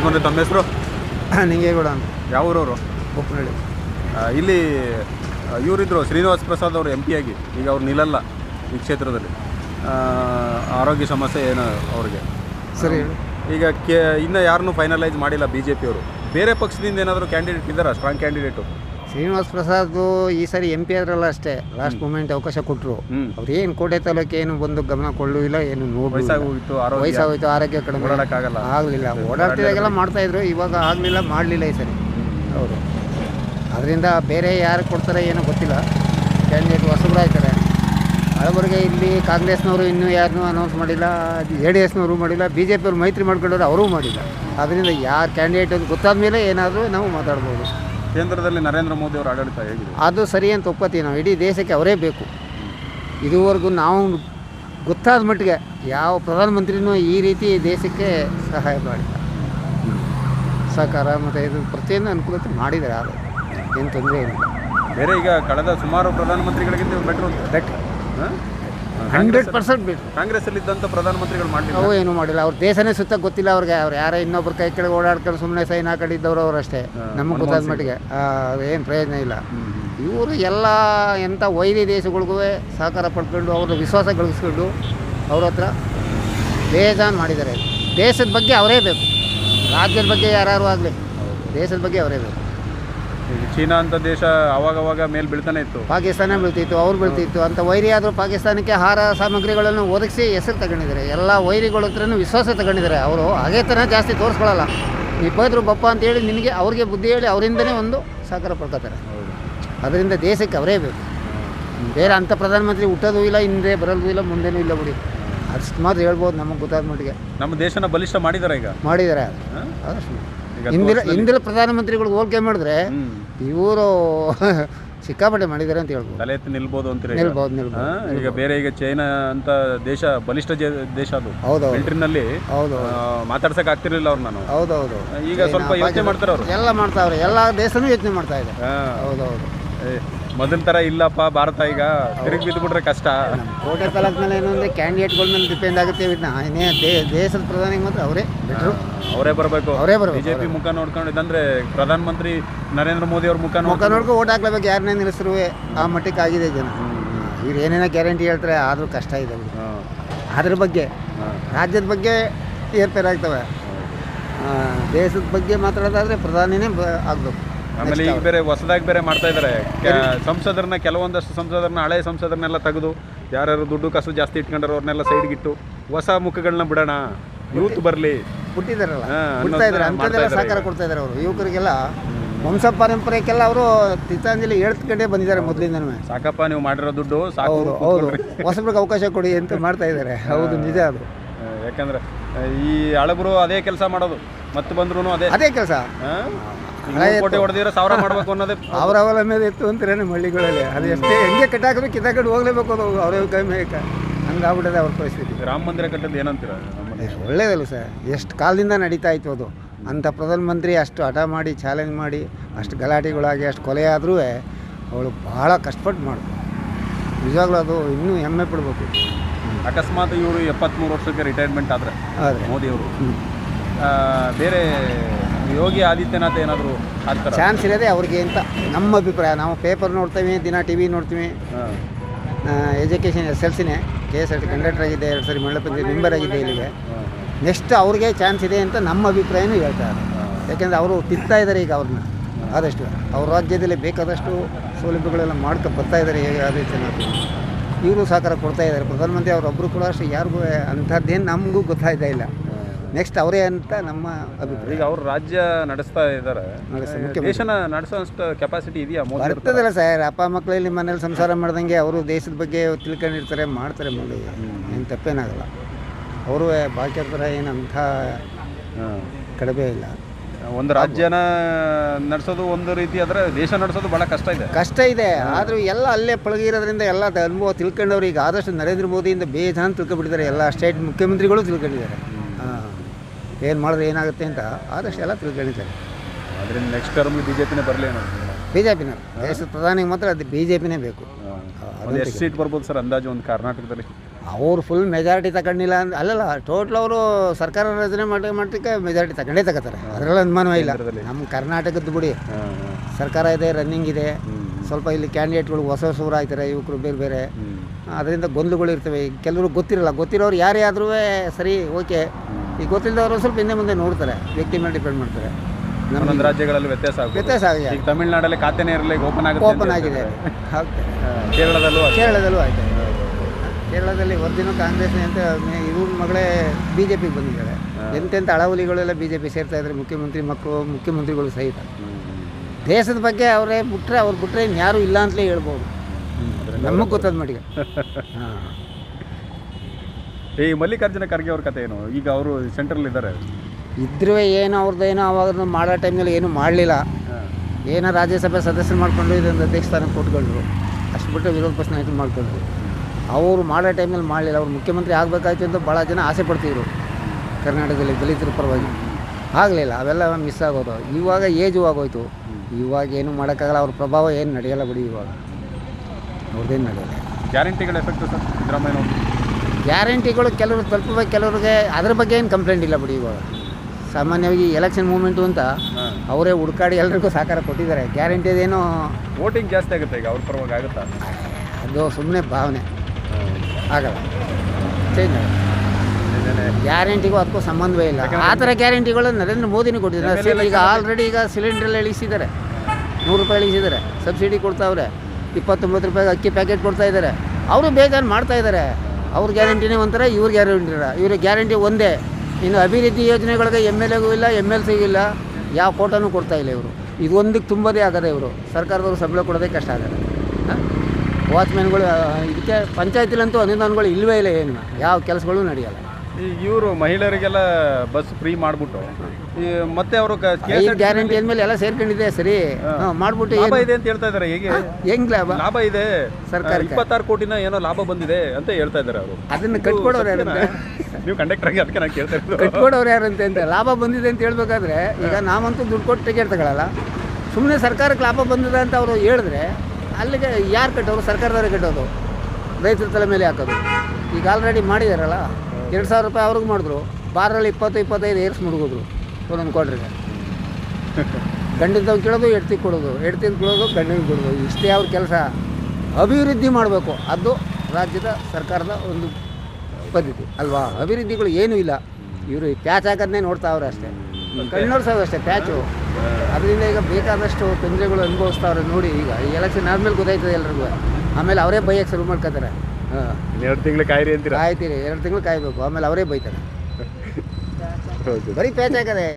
ಯಜಮಾನ್ರೆ ತಮ್ಮ ಹೆಸರು? ನಿಂಗೇಗೌಡ ಅಂತ. ಯಾವ ಊರವರು ಬೊಪ್ಪನಹಳ್ಳಿ ಇಲ್ಲಿ ಇವರಿದ್ದರು ಶ್ರೀನಿವಾಸ್ ಪ್ರಸಾದ್ ಅವರು ಎಂ ಪಿ ಆಗಿ ಈಗ ಅವ್ರು ನಿಲ್ಲಲ್ಲ ಈ ಕ್ಷೇತ್ರದಲ್ಲಿ. ಆರೋಗ್ಯ ಸಮಸ್ಯೆ ಏನು ಅವ್ರಿಗೆ? ಸರಿ ಈಗ ಕೆ ಇನ್ನೂ ಯಾರನ್ನೂ ಫೈನಲೈಸ್ ಮಾಡಿಲ್ಲ ಬಿ ಜೆ ಪಿಯವರು ಬೇರೆ ಪಕ್ಷದಿಂದ ಏನಾದರೂ ಕ್ಯಾಂಡಿಡೇಟ್ ಇದ್ದಾರಾ? ಸ್ಟ್ರಾಂಗ್ ಕ್ಯಾಂಡಿಡೇಟು ಶ್ರೀನಿವಾಸ್ ಪ್ರಸಾದ್ ಈ ಸರಿ ಎಂ ಪಿ ಆದ್ರಲ್ಲ ಅಷ್ಟೇ ಲಾಸ್ಟ್ ಮೂಮೆಂಟ್ ಅವಕಾಶ ಕೊಟ್ಟರು ಅವ್ರೇನು ಅವ್ರು ಏನು ಕೋಟೆ ತಾಲೂಕು ಏನು ಬಂದು ಗಮನ ಕೊಳ್ಳುವಿಲ್ಲ ಏನು ನೋಡಿ ವಯಸ್ಸಾಗಿ ಹೋಗಿತ್ತು ಆರೋಗ್ಯ. ವಯಸ್ಸಾಗೋಯ್ತು ಆರೋಗ್ಯ ಕಡಿಮೆ. ಆಗಲಿಲ್ಲ. ಓಡಾಡ್ತಿದಾಗೆಲ್ಲ ಮಾಡ್ತಾ ಇದ್ರು ಇವಾಗ ಆಗಲಿಲ್ಲ ಮಾಡಲಿಲ್ಲ ಈ ಸರಿ. ಅವರು ಅದರಿಂದ ಬೇರೆ ಯಾರು ಕೊಡ್ತಾರೆ ಏನೋ ಗೊತ್ತಿಲ್ಲ. ಕ್ಯಾಂಡಿಡೇಟ್ ಹೊಸಬ್ರು ಆಯ್ತಾರೆ. ಹಳಬರಿಗೆ ಇಲ್ಲಿ ಕಾಂಗ್ರೆಸ್ನವರು ಇನ್ನೂ ಯಾರನ್ನೂ ಅನೌನ್ಸ್ ಮಾಡಿಲ್ಲ ಜೆ ಡಿ ಎಸ್ನವರು ಮಾಡಿಲ್ಲ ಬಿ ಜೆ ಪಿಯವ್ರು ಮೈತ್ರಿ ಮಾಡ್ಕೊಂಡವ್ರು ಅವರೂ ಮಾಡಿಲ್ಲ. ಅದರಿಂದ ಯಾರು ಕ್ಯಾಂಡಿಡೇಟ್ ಅಂತ ಗೊತ್ತಾದ ಮೇಲೆ ಏನಾದರೂ ನಾವು ಮಾತಾಡ್ಬೋದು. ಕೇಂದ್ರದಲ್ಲಿ ನರೇಂದ್ರ ಮೋದಿ ಅವರ ಆಡಳಿತ ಹೇಗಿದೆ? ಅದು ಸರಿ ಅಂತ ಒಪ್ಪತ್ತೀವಿ ನಾವು. ಇಡೀ ದೇಶಕ್ಕೆ ಅವರೇ ಬೇಕು. ಇದುವರೆಗೂ ನಾವು ಗೊತ್ತಾದ ಮಟ್ಟಿಗೆ ಯಾವ ಪ್ರಧಾನಮಂತ್ರಿನೂ ಈ ರೀತಿ ದೇಶಕ್ಕೆ ಸಹಾಯ ಮಾಡಿಲ್ಲ. ಸಹಕಾರ ಮತ್ತು ಇದು ಪ್ರತಿಯೊಂದು ಅನುಕೂಲತೆ ಮಾಡಿದ್ದಾರೆ ಅದು ಏನು ತೊಂದರೆ ಏನಿಲ್ಲ ಬೇರೆ ಈಗ ಕಳೆದ ಸುಮಾರು ಪ್ರಧಾನಮಂತ್ರಿಗಳಿಗಿಂತ ಇವ್ರು ಬೆಟ್ರು ಅಂತ ಬೆಟ್ ಹಾಂ? ಹಂಡ್ರೆಡ್ ಪರ್ಸೆಂಟ್ ಇದ್ದಂತ ಪ್ರಧಾನಮಂತ್ರಿಗಳು ಮಾಡಿದ್ರು ಅವು ಏನು ಮಾಡಿಲ್ಲ. ಅವ್ರ ದೇಶನೇ ಸುತ್ತ ಗೊತ್ತಿಲ್ಲ ಅವ್ರಿಗೆ. ಅವ್ರು ಯಾರ ಇನ್ನೊಬ್ರು ಕೈ ಕೆಳಗೆ ಓಡಾಡ್ಕೊಂಡು ಸುಮ್ಮನೆ ಸೈನ್ ಹಾಕೊಂಡಿದ್ದವ್ರು ಅವರಷ್ಟೇ ಅಷ್ಟೇ. ನಮಗೆ ಗೊತ್ತಾದ ಮಟ್ಟಿಗೆ. ಏನು ಪ್ರಯೋಜನ ಇಲ್ಲ. ಇವರು ಎಲ್ಲ ಎಂಥ ವೈರಿ ದೇಶಗಳಿಗೂ ಸಹಕಾರ ಪಡ್ಕೊಂಡು ಅವ್ರ ವಿಶ್ವಾಸ ಗಳಿಸ್ಕೊಂಡು ಅವ್ರ ಹತ್ರ ಬೇಜಾನ್ ಮಾಡಿದ್ದಾರೆ. ದೇಶದ ಬಗ್ಗೆ ಅವರೇ ಬೇಕು. ರಾಜ್ಯದ ಬಗ್ಗೆ ಯಾರು ಆಗಲಿ. ದೇಶದ ಬಗ್ಗೆ ಅವರೇ ಬೇಕು. ಚೀನಾ ಅಂತ ದೇಶ ಅವಾಗವಾಗ ಮೇಲೆ ಬೀಳ್ತಾನೆ ಇತ್ತು. ಪಾಕಿಸ್ತಾನ ಬೀಳ್ತಿತ್ತು ಅವ್ರು ಬೀಳ್ತಿತ್ತು. ಅಂತ ವೈರಿ ಆದರೂ ಪಾಕಿಸ್ತಾನಕ್ಕೆ ಆಹಾರ ಸಾಮಗ್ರಿಗಳನ್ನು ಒದಗಿಸಿ ಹೆಸರು ತಗೊಂಡಿದ್ದಾರೆ. ಎಲ್ಲ ವೈರಿಗಳ ಹತ್ರನೂ ವಿಶ್ವಾಸ ತಗೊಂಡಿದ್ದಾರೆ. ಅವರು ಹಾಗೇ ಥರ ಜಾಸ್ತಿ ತೋರಿಸ್ಕೊಳ್ಳಲ್ಲ ಪೈದ್ರು ಬಪ್ಪ ಅಂತೇಳಿ ನಿನಗೆ ಅವ್ರಿಗೆ ಬುದ್ಧಿ ಹೇಳಿ ಅವರಿಂದನೇ ಒಂದು ಸಹಕಾರ ಪಡ್ಕೋತಾರೆ. ಅದರಿಂದ ದೇಶಕ್ಕೆ ಅವರೇ ಬೇಕು. ಬೇರೆ ಅಂಥ ಪ್ರಧಾನಮಂತ್ರಿ ಹುಟ್ಟೋದು ಇಲ್ಲ ಹಿಂದೆ ಬರೋದು ಇಲ್ಲ ಮುಂದೆನೂ ಇಲ್ಲ ಬಿಡಿ. ಅಷ್ಟು ಮಾತ್ರ ಹೇಳ್ಬೋದು ನಮಗೆ ಗೊತ್ತಾದ ಮಟ್ಟಿಗೆ. ನಮ್ಮ ದೇಶನ ಬಲಿಷ್ಠ ಮಾಡಿದ್ದಾರೆ ಈಗ. ಮಾಡಿದ್ದಾರೆ? ಅದಷ್ಟು ಹಿಂದಿನ ಹಿಂದಿನ ಪ್ರಧಾನಮಂತ್ರಿಗಳಿಗೆ ಹೋಲಿಕೆ ಮಾಡಿದ್ರೆ ಇವರು ಸಿಕ್ಕಾಪಟ್ಟೆ ಮಾಡಿದ್ದಾರೆ ಅಂತ ಹೇಳ್ಬೋದು. ತಲೆ ಎತ್ತಿ ನಿಲ್ಬೋದು ಅಂತೀರಿ ಈಗ? ನಿಲ್ಬೋದು ನಿಲ್ಬೋದು ಈಗ ಬೇರೆ ಈಗ ಚೈನಾ ಅಂತ ದೇಶ ಬಲಿಷ್ಠ ಜೆ- ದೇಶ ಅದು. ಹೌದೌದು. ಮಿಲಿಟರಿನಲ್ಲಿ ಹೌದು ಮಾತಾಡ್ಸಕ್ ಆಗ್ತಿರ್ಲಿಲ್ಲ ಅವ್ರು ನಾನು. ಹೌದೌದು. ಈಗ ಸ್ವಲ್ಪ ಯೋಚನೆ ಮಾಡ್ತಾರೆ ಅವರು ಎಲ್ಲ ಮಾಡ್ತಾವ್ರೆ. ಎಲ್ಲ ದೇಶನೂ ಯೋಚನೆ ಮಾಡ್ತಾ ಇದೆ. ಹೌದೌದು. ಮೊದಲ ತರ ಇಲ್ಲಪ್ಪ ಭಾರತ ಈಗ. ತಿರುಗಿ ಬಿದ್ದುಬಿಟ್ರೆ ಕಷ್ಟ. ಕೋಟೆ ಮೇಲೆ ಏನು ಅಂದರೆ ಕ್ಯಾಂಡಿಡೇಟ್ಗಳ ಮೇಲೆ ಡಿಪೆಂಡ್ ಆಗುತ್ತೆ ವಿನ ಇನ್ನೇ ದೇ- ದೇಶದ ಪ್ರಧಾನಿಗೆ ಮಾತ್ರ ಅವರೇ ಬೆಟ್ರು. ಅವರೇ ಬರಬೇಕು. ಅವರೇ ಬರಬೇಕು ಬಿಜೆಪಿ ಮುಖ ನೋಡ್ಕೊಂಡು ಇದಂದ್ರೆ ಪ್ರಧಾನಮಂತ್ರಿ ನರೇಂದ್ರ ಮೋದಿ ಅವ್ರ ಮುಖ ಮುಖ ನೋಡ್ಕೊಂಡು ನೋಡ್ಕೊ ಓಟ್ ಹಾಕ್ಲೇಬೇಕು ಯಾರನ್ನೇ ನಿಲ್ಲಿಸಿರು ಆ ಮಟ್ಟಕ್ಕೆ ಆಗಿದೆ ಜನ ಇವ್ರು ಏನೇನೋ ಗ್ಯಾರಂಟಿ ಹೇಳ್ತಾರೆ ಆದರೂ ಕಷ್ಟ ಇದೆ ಬಿಡಿ. ಹಾ. ಅದ್ರ ಬಗ್ಗೆ ಹಾ. ರಾಜ್ಯದ ಬಗ್ಗೆ ಏರ್ಪೇರಾಗ್ತವೆ ಆ, ದೇಶದ ಬಗ್ಗೆ ಮಾತಾಡೋದಾದ್ರೆ ಪ್ರಧಾನಿನೇ ಬ- ಆಗ್ಬೇಕು. ಆಮೇಲೆ ಈಗ ಬೇರೆ ಹೊಸದಾಗಿ ಬೇರೆ ಮಾಡ್ತಾ ಇದ್ದಾರೆ ಸಂಸದರನ್ನ ಕೆಲವೊಂದಷ್ಟು ಸಂಸದರನ್ನ ಹಳೆ ಸಂಸದರನ್ನೆಲ್ಲ ತೆಗೆದು ಯಾರ್ಯಾರು ದುಡ್ಡು ಕಾಸು ಜಾಸ್ತಿ ಇಟ್ಕೊಂಡ್ರೆ ಅವ್ರನ್ನೆಲ್ಲ ಸೈಡ್ಗಿಟ್ಟು ಹೊಸ ಮುಖಗಳನ್ನ ಬಿಡೋಣ. ಯೂತ್ ಬರಲಿ. ಹುಟ್ಟಿದಾರಲ್ಲ. ಕೊಡ್ತಾ ಇದ್ದಾರೆ ಅಂಥದ್ದೆಲ್ಲ ಸಹಕಾರ ಕೊಡ್ತಾ ಇದ್ದಾರೆ ಅವರು. ಯುವಕರಿಗೆಲ್ಲ ವಂಶ ಪಾರಂಪರ್ಯಕ್ಕೆಲ್ಲ ಅವರು ತಿತ್ತಾಂಜಲಿ ಕಡೆ ಬಂದಿದ್ದಾರೆ ಮೊದಲಿಂದನೂ. ಸಾಕಪ್ಪ ನೀವು ಮಾಡಿರೋ ದುಡ್ಡು ಸಾಕು ಹೌದು ಹೌದು. ಹೊಸಬ್ರಿಗೆ ಅವಕಾಶ ಕೊಡಿ ಅಂತ ಮಾಡ್ತಾ ಇದ್ದಾರೆ ಹೌದು ನಿಜ ಅದು. ಯಾಕಂದ್ರೆ ಈ ಹಳಬರು ಅದೇ ಕೆಲಸ ಮಾಡೋದು. ಮತ್ತೆ ಬಂದ್ರು ಅದೇ. ಅದೇ ಕೆಲಸ. ಕೋಟಿ ಹೊಡೆದಿರೋ ಸಾವಿರ ಮಾಡ್ಬೇಕು ಅನ್ನೋದೇ ಅವ್ರ ಅವಲಂಬನೆ ಇತ್ತು ಅಂತಾರೆ ನಮ್ಮ ಹಳ್ಳಿಗಳಲ್ಲಿ? ಅದು ಎಷ್ಟೇ ಹೆಂಗೆ ಕಟ್ಟಾಕಬೇಕು ಇದ ಕಡೆ ಹೋಗ್ಲೇಬೇಕು ಅದು. ಅವ್ರ ಕೈ ಮೇಯಕ ಹಂಗಾಗ್ಬಿಟ್ಟದೆ ಅವ್ರ ಪರಿಸ್ಥಿತಿ. ರಾಮ ಮಂದಿರ ಕಟ್ಟದ್ದು ಏನಂತೀರ ಒಳ್ಳೇದಲ್ಲ ಸರ್. ಎಷ್ಟು ಕಾಲದಿಂದ ನಡೀತಾ ಇತ್ತು ಅದು. ಅಂಥ ಪ್ರಧಾನಮಂತ್ರಿ ಅಷ್ಟು ಹಠ ಮಾಡಿ ಚಾಲೆಂಜ್ ಮಾಡಿ ಅಷ್ಟು ಗಲಾಟೆಗಳಾಗಿ ಅಷ್ಟು ಕೊಲೆ ಆದರೂ ಅವಳು ಭಾಳ ಕಷ್ಟಪಟ್ಟು ಮಾಡಿದ್ರು ನಿಜವಾಗ್ಲೂ ಅದು ಇನ್ನೂ ಹೆಮ್ಮೆ ಪಡ್ಬೇಕು. ಅಕಸ್ಮಾತ್ ಇವರು ಎಪ್ಪತ್ಮೂರು ವರ್ಷಕ್ಕೆ ರಿಟೈರ್ಮೆಂಟ್ ಆದ್ರೆ ಆದರೆ? ಮೋದಿ ಅವರು ಬೇರೆ ಯೋಗಿ ಆದಿತ್ಯನಾಥ್ ಏನಾದರೂ ಆಗ್ತಾರ ಚಾನ್ಸ್ ಇರೋದೇ ಅವ್ರಿಗೆ ಅಂತ ನಮ್ಮ ಅಭಿಪ್ರಾಯ. ನಾವು ಪೇಪರ್ ನೋಡ್ತೀವಿ ದಿನ ಟಿ ವಿ ನೋಡ್ತೀವಿ. Education S L ಸಿನೇ K S L T conductor ಆಗಿದೆ ಎರಡು ಸರಿ ಮಹಿಳಾ ಪಂಚಾಯತ್ ಮೆಂಬರ್ ಆಗಿದೆ ಇಲ್ಲಿಗೆ. ನೆಕ್ಸ್ಟ್ ಅವ್ರಿಗೆ ಚಾನ್ಸ್ ಇದೆ ಅಂತ ನಮ್ಮ ಅಭಿಪ್ರಾಯನೂ ಹೇಳ್ತಾರೆ ಯಾಕೆಂದರೆ ಅವರು ತಿಂತಾ ಇದ್ದಾರೆ ಈಗ ಅವ್ರನ್ನ. ಆದಷ್ಟು ಅವ್ರ ರಾಜ್ಯದಲ್ಲಿ ಬೇಕಾದಷ್ಟು ಸೌಲಭ್ಯಗಳೆಲ್ಲ ಮಾಡ್ಕೊ ಬರ್ತಾ ಇದ್ದಾರೆ ಹೇಗೆ ಆದಿತ್ಯನಾಥ್. ಇವರು ಸಹಕಾರ ಕೊಡ್ತಾ ಇದ್ದಾರೆ. ಪ್ರಧಾನಮಂತ್ರಿ ಅವರೊಬ್ಬರು ಕೂಡ ಅಷ್ಟೇ. ಯಾರಿಗೂ ಅಂಥದ್ದೇನು ನಮಗೂ ಗೊತ್ತಾಯ್ತಾ ಇಲ್ಲ. ನೆಕ್ಸ್ಟ್ ಅವರೇ ಅಂತ ನಮ್ಮ ಅಭಿಪ್ರಾಯ. ಈಗ ಅವರು ರಾಜ್ಯ ನಡೆಸ್ತಾ ಇದ್ದಾರೆ. ದೇಶನ ನಡೆಸೋಷ್ಟು ಕೆಪಾಸಿಟಿ ಇದೆಯಾ ಮೋದಿ ಹತ್ರ? ಬರ್ತದಲ್ಲ ಸರ್ ಅಪ್ಪ ಮಕ್ಕಳಲ್ಲಿ ಮನೇಲಿ ಸಂಸಾರ ಮಾಡ್ದಂಗೆ ಅವರು ದೇಶದ ಬಗ್ಗೆ ತಿಳ್ಕೊಂಡಿರ್ತಾರೆ ಮಾಡ್ತಾರೆ ಮಾಡಿ ಏನು ತಪ್ಪೇನಾಗಲ್ಲ. ಅವರು ಬಾಕಿರ್ತಾರೆ ಏನಂಥ ಅಂಥ ಕಡಿಮೆ ಇಲ್ಲ. ಒಂದು ರಾಜ್ಯನ ನಡೆಸೋದು ಒಂದು ರೀತಿ ಆದ್ರೆ ದೇಶ ನಡೆಸೋದು ಭಾಳ ಕಷ್ಟ ಇದೆ. ಕಷ್ಟ ಇದೆ. ಆದರೂ ಎಲ್ಲ ಅಲ್ಲೇ ಪಳಗಿರೋದ್ರಿಂದ ಎಲ್ಲ ಅನುಭವ ತಿಳ್ಕೊಂಡವ್ರು ಈಗ ಆದಷ್ಟು ನರೇಂದ್ರ ಮೋದಿಯಿಂದ ಬೇಜಾನ್ ತಿಳ್ಕೊಬಿಟ್ಟಿದ್ದಾರೆ ಎಲ್ಲ ಸ್ಟೇಟ್ ಮುಖ್ಯಮಂತ್ರಿಗಳು ತಿಳ್ಕೊಂಡಿದ್ದಾರೆ. ಏನು ಮಾಡಿದ್ರೆ ಏನಾಗುತ್ತೆ ಅಂತ ಆದಷ್ಟು ಎಲ್ಲ ತಿಳ್ಕೊಂಡಿದ್ದಾರೆ. ಅದರಿಂದ ನೆಕ್ಸ್ಟ್ ಟರ್ಮ್ ಬಿ ಜೆ ಪಿನೇ ಬರಲಿ ಬಿ ಜೆ ಪಿನ ದೇಶದ ಪ್ರಧಾನಿಗೆ ಮಾತ್ರ ಅದು ಬಿ ಜೆ ಪಿನೇ ಬೇಕು ಎಷ್ಟು ಸೀಟ್ ಬರ್ಬೋದು ಸರ್ ಅಂದಾಜು ಒಂದು ಕರ್ನಾಟಕದಲ್ಲಿ. ಅವ್ರು ಫುಲ್ ಮೆಜಾರಿಟಿ ತಗೊಂಡಿಲ್ಲ ಅಂದ್ರೆ ಅಲ್ಲಲ್ಲ ಟೋಟಲ್ ಅವರು ಸರ್ಕಾರ ರಚನೆ ಮಾಡಿ ಮಟ್ಟಕ್ಕೆ ಮೆಜಾರಿಟಿ ತಗೊಂಡೇ ತಗೋತಾರೆ. ಅದರಲ್ಲಿ ಅನುಮಾನವೇ ಇಲ್ಲ. ನಮ್ಮ ಕರ್ನಾಟಕದ ಬಿಡಿ. ಸರ್ಕಾರ ಇದೆ ರನ್ನಿಂಗ್ ಇದೆ. ಸ್ವಲ್ಪ ಇಲ್ಲಿ ಕ್ಯಾಂಡಿಡೇಟ್ಗಳು ಹೊಸ ಹೊಸವ್ರು ಆಗ್ತಾರೆ ಯುವಕರು ಬೇರೆ ಬೇರೆ. ಅದರಿಂದ ಗೊಂದಲಗಳು ಇರ್ತವೆ. ಕೆಲವರು ಗೊತ್ತಿರಲ್ಲ. ಗೊತ್ತಿರೋರು ಯಾರೇ ಆದ್ರೂ ಸರಿ ಓಕೆ ಈಗ ಗೊತ್ತಿಲ್ಲದವರು ಸ್ವಲ್ಪ ಹಿಂದೆ ಮುಂದೆ ನೋಡ್ತಾರೆ ವ್ಯಕ್ತಿ ಮೇಲೆ ಡಿಪೆಂಡ್ ಮಾಡ್ತಾರೆ. ಒಂದೊಂದು ರಾಜ್ಯಗಳಲ್ಲಿ ವ್ಯತ್ಯಾಸ ಆಗುತ್ತೆ. ವ್ಯತ್ಯಾಸ ಆಗಿದೆ. ಈಗ ತಮಿಳ್ನಾಡಲ್ಲಿ ಖಾತೆನೇ ಇರಲಿ ಓಪನ್ ಆಗುತ್ತೆ ಓಪನ್ ಆಗಿದೆ. ಕೇರಳದಲ್ಲೂ ಕೇರಳದಲ್ಲೂ ಆಯ್ತು. ಕೇರಳದಲ್ಲಿ ಒಂದಿನ ಕಾಂಗ್ರೆಸ್ ಅಂತ ಇವ್ರ ಮಗಳೇ ಬಿ ಜೆ ಪಿಗೆ ಬಂದಿದ್ದಾರೆ. ಎಂತೆಂಥ ಅಳವಲಿಗಳೆಲ್ಲ ಬಿ ಜೆ ಪಿ ಸೇರ್ತಾ ಇದ್ದಾರೆ ಮುಖ್ಯಮಂತ್ರಿ ಮಕ್ಕಳು ಮುಖ್ಯಮಂತ್ರಿಗಳು ಸಹಿತ. ದೇಶದ ಬಗ್ಗೆ ಅವರೇ ಬಿಟ್ಟರೆ ಅವ್ರು ಬಿಟ್ಟರೆ ಇನ್ಯಾರೂ ಇಲ್ಲ ಅಂತಲೇ ಹೇಳ್ಬೋದು. ನಮಗೆ ಗೊತ್ತಾದ ಮಟ್ಟಿಗೆ. ಹಾಂ. ಈ ಮಲ್ಲಿಕಾರ್ಜುನ ಖರ್ಗೆ ಅವ್ರ ಕತೆ ಏನು? ಈಗ ಅವರು ಸೆಂಟ್ರಲ್ ಇದ್ದಾರೆ. ಇದ್ರೂ ಏನು ಅವ್ರದ್ದು ಏನೋ ಅವಾಗ ಮಾಡೋ ಟೈಮ್ನಲ್ಲಿ ಏನೂ ಮಾಡಲಿಲ್ಲ. ಏನೋ ರಾಜ್ಯಸಭೆ ಸದಸ್ಯರು ಮಾಡ್ಕೊಂಡು ಇದೊಂದು ಅಧ್ಯಕ್ಷ ಸ್ಥಾನ ಕೊಟ್ಕೊಂಡ್ರು ಅಷ್ಟು ಬಿಟ್ಟು ವಿರೋಧ ಪಕ್ಷ ನಾಯಕರು ಮಾಡ್ಕೊಂಡ್ರು ಅವರು ಮಾಡೋ ಟೈಮ್ನಲ್ಲಿ ಮಾಡಲಿಲ್ಲ. ಅವ್ರು ಮುಖ್ಯಮಂತ್ರಿ ಆಗಬೇಕಾಯ್ತು ಅಂತ ಭಾಳ ಜನ ಆಸೆ ಪಡ್ತಿದ್ರು. ಕರ್ನಾಟಕದಲ್ಲಿ ದಲಿತರ ಪರವಾಗಿ. ಆಗಲಿಲ್ಲ. ಅವೆಲ್ಲ ಮಿಸ್ ಆಗೋದು. ಇವಾಗ ಏಜು ಆಗೋಯ್ತು ಇವಾಗ ಏನು ಮಾಡೋಕ್ಕಾಗಲ್ಲ. ಅವ್ರ ಪ್ರಭಾವ ಏನು ನಡೆಯಲ್ಲ ಬಿಡಿ ಇವಾಗ. ಅವ್ರದ್ದೇನು ನಡೆಯಲ್ಲ. ಗ್ಯಾರಂಟಿಗಳ ಎಫೆಕ್ಟ್ ಸರ್? ಸಿದ್ದರಾಮಯ್ಯ ಗ್ಯಾರಂಟಿಗಳು ಕೆಲವರು ತಲುಪಬೇಕು ಕೆಲವ್ರಿಗೆ ಅದ್ರ ಬಗ್ಗೆ ಏನು ಕಂಪ್ಲೇಂಟ್ ಇಲ್ಲ ಬಿಡಿ ಇವಾಗ. ಸಾಮಾನ್ಯವಾಗಿ ಎಲೆಕ್ಷನ್ ಮೂಮೆಂಟು ಅಂತ ಅವರೇ ಹುಡುಕಾಡಿ ಎಲ್ರಿಗೂ ಸಹಕಾರ ಕೊಟ್ಟಿದ್ದಾರೆ. ಗ್ಯಾರಂಟಿ ಅದೇನೋ ವೋಟಿಂಗ್ ಜಾಸ್ತಿ ಆಗುತ್ತೆ ಈಗ ಅವ್ರ ಪರವಾಗಿ ಆಗುತ್ತಾ? ಅದು ಸುಮ್ಮನೆ ಭಾವನೆ. ಆಗಲ್ಲ. ಚೇಂಜ್ ಆಗಲ್ಲ. ಗ್ಯಾರಂಟಿಗೂ ಅದಕ್ಕೂ ಸಂಬಂಧವೇ ಇಲ್ಲ. ಆ ಥರ ಗ್ಯಾರಂಟಿಗಳು ನರೇಂದ್ರ ಮೋದಿನೂ ಕೊಟ್ಟಿದ್ದಾರೆ. ಈಗ ಆಲ್ರೆಡಿ ಈಗ ಸಿಲಿಂಡ್ರೆಲ್ಲ ಇಳಿಸಿದ್ದಾರೆ. ನೂರು ರೂಪಾಯಿ ಇಳಿಸಿದ್ದಾರೆ. ಸಬ್ಸಿಡಿ ಕೊಡ್ತಾವ್ರೆ. ಇಪ್ಪತ್ತೊಂಬತ್ತು ರೂಪಾಯಿಗೆ ಅಕ್ಕಿ ಪ್ಯಾಕೆಟ್ ಕೊಡ್ತಾ ಇದ್ದಾರೆ. ಅವರು ಬೇಜಾರು ಮಾಡ್ತಾ ಇದ್ದಾರೆ. ಅವ್ರ ಗ್ಯಾರಂಟಿನೇ ಒಂಥರ, ಇವ್ರ ಗ್ಯಾರಂಟಿ ಇವ್ರ ಗ್ಯಾರಂಟಿ ಒಂದೇ. ಇನ್ನು ಅಭಿವೃದ್ಧಿ ಯೋಜನೆಗಳಿಗೆ ಎಂ ಎಲ್ ಎಗೂ ಇಲ್ಲ, ಎಂ ಎಲ್ ಸಿಗೂ ಇಲ್ಲ, ಯಾವ ಕೋಟನೂ ಕೊಡ್ತಾ ಇಲ್ಲ ಇವರು. ಇದೊಂದಕ್ಕೆ ತುಂಬದೇ ಆಗದೆ ಇವರು. ಸರ್ಕಾರದವರು ಸಂಬಳ ಕೊಡೋದೇ ಕಷ್ಟ ಆಗದೆ. ವಾಚ್ಮ್ಯಾನ್ಗಳು ಇದಕ್ಕೆ ಪಂಚಾಯತಿಲಂತೂ ಅನುದಾನಗಳು ಇಲ್ಲವೇ ಇಲ್ಲ ಏನು. ಯಾವ ಕೆಲಸಗಳು ನಡೆಯಲ್ಲ. ಇವರು ಮಹಿಳೆಯರಿಗೆಲ್ಲ ಬಸ್ ಫ್ರೀ ಮಾಡಿಬಿಟ್ಟು ಮತ್ತೆ ಅವರು ಗ್ಯಾರಂಟಿ ಅಂದಮೇಲೆ ಎಲ್ಲ ಸೇರ್ಕೊಂಡಿದೆ ಸರಿ. ಮಾಡ್ಬಿಟ್ಟು ಲಾಭ ಇದೆ ಅಂತ ಹೇಳ್ತಾ ಇದ್ದಾರೆ ಹೇಗೆ? ಹೆಂಗ್ ಲಾಭ ಲಾಭ ಇದೆ. ಸರ್ಕಾರ ಇಪ್ಪತ್ತಾರು ಕೋಟಿನ ಏನೋ ಲಾಭ ಬಂದಿದೆ ಅಂತ ಹೇಳ್ತಾ ಇದ್ದಾರೆ ಅವರು. ಅದನ್ನ ಕಟ್ಕೊಡೋರು ಯಾರು ನೀವು ಕಂಡಕ್ಟರ್ ಆಗಿ ಅದಕ್ಕೆ ನಾನು ಕೇಳ್ತಾ ಇರೋದು. ಕಟ್ಕೊಡೋರು ಯಾರಂತೆ ಅಂತ. ಲಾಭ ಬಂದಿದೆ ಅಂತ ಹೇಳ್ಬೇಕಾದ್ರೆ ಈಗ ನಾವಂತೂ ದುಡ್ಡು ಕೊಟ್ಟು ಟಿಕೆಟ್ ತಗೊಳ್ಳಲ್ಲ ಸುಮ್ಮನೆ ಸರ್ಕಾರಕ್ಕೆ ಲಾಭ ಬಂದಿದೆ ಅಂತ ಅವರು ಹೇಳಿದ್ರೆ ಅಲ್ಲಿಗೆ ಯಾರು ಕಟ್ಟೋರು? ಸರ್ಕಾರದವರೇ ಕಟ್ಟೋದು. ರೈತರ ತಲೆ ಮೇಲೆ ಹಾಕೋದು. ಈಗ ಆಲ್ರೆಡಿ ಮಾಡಿದಾರಲ್ಲ? ಎರಡು ಸಾವಿರ ರೂಪಾಯಿ ಅವ್ರಿಗೆ ಮಾಡಿದ್ರು. ಬಾರಲ್ಲಿ ಇಪ್ಪತ್ತು ಇಪ್ಪತ್ತೈದು ಏರ್ಸ್ ಮುಡುಗಿದ್ರು. ಒಂದೊಂದು ಕೊಡ್ರಿಗೆ ಗಂಡಿದ್ದವ್ ಕೇಳೋದು ಎಡ್ತಿಗೆ ಕೊಡೋದು. ಎಡ್ತಿಗೆ ಕೊಡೋದು ಗಂಡಿನ ಕೊಡೋದು. ಇಷ್ಟೇ ಅವ್ರ ಕೆಲಸ. ಅಭಿವೃದ್ಧಿ ಮಾಡಬೇಕು. ಅದು ರಾಜ್ಯದ ಸರ್ಕಾರದ ಒಂದು ಪದ್ಧತಿ. ಅಲ್ವಾ? ಅಭಿವೃದ್ಧಿಗಳು ಏನೂ ಇಲ್ಲ. ಇವರು ಪ್ಯಾಚ್ ಹಾಕೋದನ್ನೇ ನೋಡ್ತಾವ್ರೆ ಅಷ್ಟೇ. ಕಣ್ಣೋಡ್ಸೋದು ಅಷ್ಟೇ ಪ್ಯಾಚು. ಅದರಿಂದ ಈಗ ಬೇಕಾದಷ್ಟು ತೊಂದರೆಗಳು ಅನುಭವಿಸ್ತಾವ್ರೆ ನೋಡಿ ಈಗ. ಈ ಎಲೆಕ್ಷನ್ ಆದಮೇಲೆ ಗೊತ್ತಾಯ್ತದೆ ಎಲ್ಲರಿಗೂ ಆಮೇಲೆ ಅವರೇ ಬೈಯಕ್ಕೆ ಶುರು ಮಾಡ್ಕೋತಾರೆ. ಎರಡು ತಿಂಗಳು ಕಾಯಿರಿ ಅಂತೀರಾ? ಕಾಯ್ತೀರಿ ಎರಡು ತಿಂಗಳು ಕಾಯ್ಬೇಕು. ಆಮೇಲೆ ಅವರೇ ಬೈತಾರೆ. ಬರೀ ಪೇಚಾಕದೆ ಹಾಕದೆ